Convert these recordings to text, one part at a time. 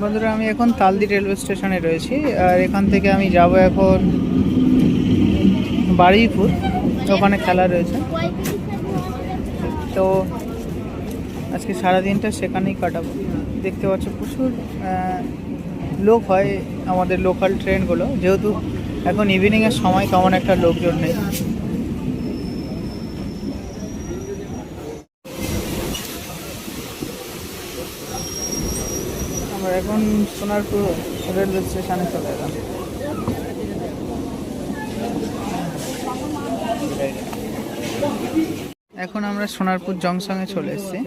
বন্ধুরা, আমি এখন তালদি রেলওয়ে স্টেশনে রয়েছি, আর এখান থেকে আমি যাব এখন বারুইপুর, ওখানে খেলা রয়েছে। তো আজকে সারাদিনটা সেখানেই কাটাবো। দেখতে পাচ্ছ প্রচুর লোক হয় আমাদের লোকাল ট্রেনগুলো যেহেতু এখন ইভিনিংয়ের সময় তেমন একটা লোকজন নেই। এখন সোনারপুর রেলওয়ে স্টেশনে চলে এলাম। এখন আমরা সোনারপুর জংশনে চলে এসেছি।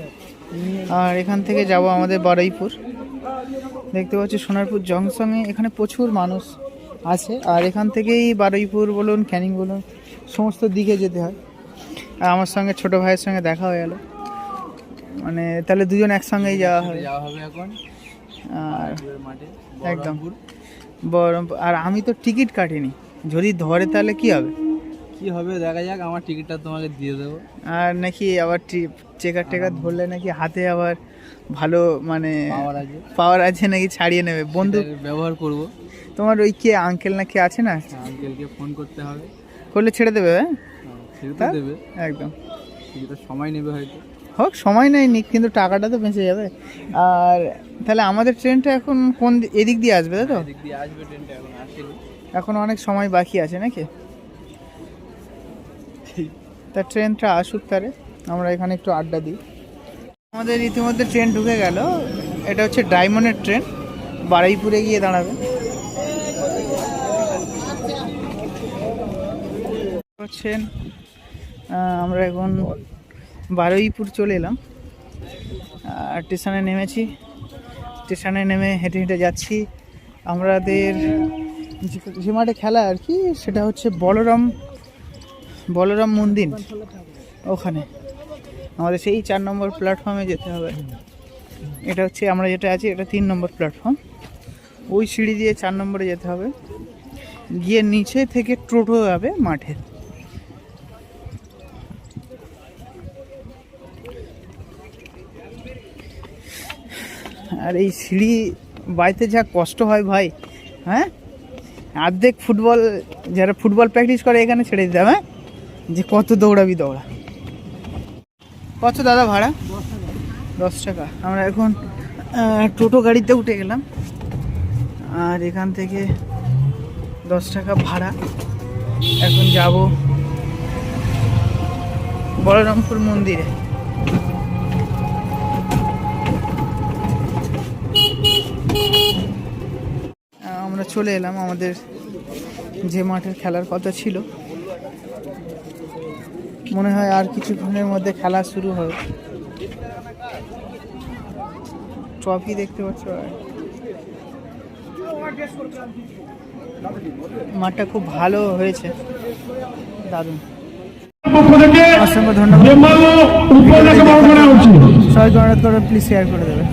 আর এখান থেকে যাব আমাদের বারুইপুর। দেখতে পাচ্ছি সোনারপুর জংশনে এখানে প্রচুর মানুষ আছে। আর এখান থেকেই বারুইপুর বলুন, ক্যানিং বলুন, সমস্ত দিকে যেতে হয়। আর আমার সঙ্গে, ছোট ভাইয়ের সঙ্গে দেখা হয়ে গেল। মানে তাহলে দুজন একসঙ্গেই যাওয়া হবে। যাওয়া হবে এখন। আর একদম। বহরমপুর। আর আমি তো টিকিট কাটিনি। যদি ধরে তাহলে কি হবে? কি হবে দেখা যাক আমার টিকিটটা তোমাকে দিয়ে দেবো। আর নাকি আবার চেকার টেকার ধরলে নাকি হাতে আবার ভালো মানে পাওয়ার আছে। নাকি ছাড়িয়ে নেবে? বন্ধু ব্যবহার করব। তোমার ওই কে আঙ্কেল না কে আছে না? আঙ্কেলকে ফোন করতে হবে। করলে ছেড়ে দেবে হ্যাঁ? হ্যাঁ, ছেড়ে দেবে। একদম। সময় নেবে হয়তো। হোক সময় নেই নি কিন্তু টাকাটা তো বেঁচে যাবে। আর তাহলে আমাদের ট্রেনটা এখন কোন এদিক দিয়ে আসবে তাই তো? এখন অনেক সময় বাকি আছে নাকি? তা ট্রেনটা আসুক তারে আমরা এখানে একটু আড্ডা দিই। আমাদের ইতিমধ্যে ট্রেন ঢুকে গেল। এটা হচ্ছে ডায়মন্ডের ট্রেন। বারুইপুরে গিয়ে দাঁড়াবে। হচ্ছেন আমরা এখন বারুইপুর চলে এলাম। আর স্টেশনে নেমেছি। স্টেশনে নেমে হেঁটে হেঁটে যাচ্ছি। আমাদের যে- মাঠে খেলা আর কি, সেটা হচ্ছে বলরাম বলরাম মন্দির ওখানে। আমাদের সেই চার নম্বর প্ল্যাটফর্মে যেতে হবে। এটা হচ্ছে আমরা যেটা আছি, এটা তিন নম্বর প্ল্যাটফর্ম ওই সিঁড়ি দিয়ে চার নম্বরে যেতে হবে। গিয়ে নিচে থেকে টোটো যাবে মাঠে। আর এই সিঁড়ি বাইতে যা কষ্ট হয় ভাই হ্যাঁ? অর্ধেক ফুটবল, যারা ফুটবল প্র্যাকটিস করে এখানে ছেড়ে দিতে হ্যাঁ? যে কত দৌড়াবি দৌড়া। কত দাদা ভাড়া? দশ টাকা। আমরা এখন টোটো গাড়িতে উঠে গেলাম। আর এখান থেকে দশ টাকা ভাড়া। এখন যাব বলরামপুর মন্দিরে আহ, আমরা চলে এলাম আমাদের যে মাঠের খেলার কথা ছিল। মনে হয় আর কিছুক্ষণের মধ্যে খেলা শুরু হবে। ট্রফি দেখতে পাচ্ছ? মাঠটা খুব ভালো হয়েছে। দারুণ। অসংখ্য ধন্যবাদ। সবাইকে অনুরোধ প্লিজ শেয়ার করে দেবে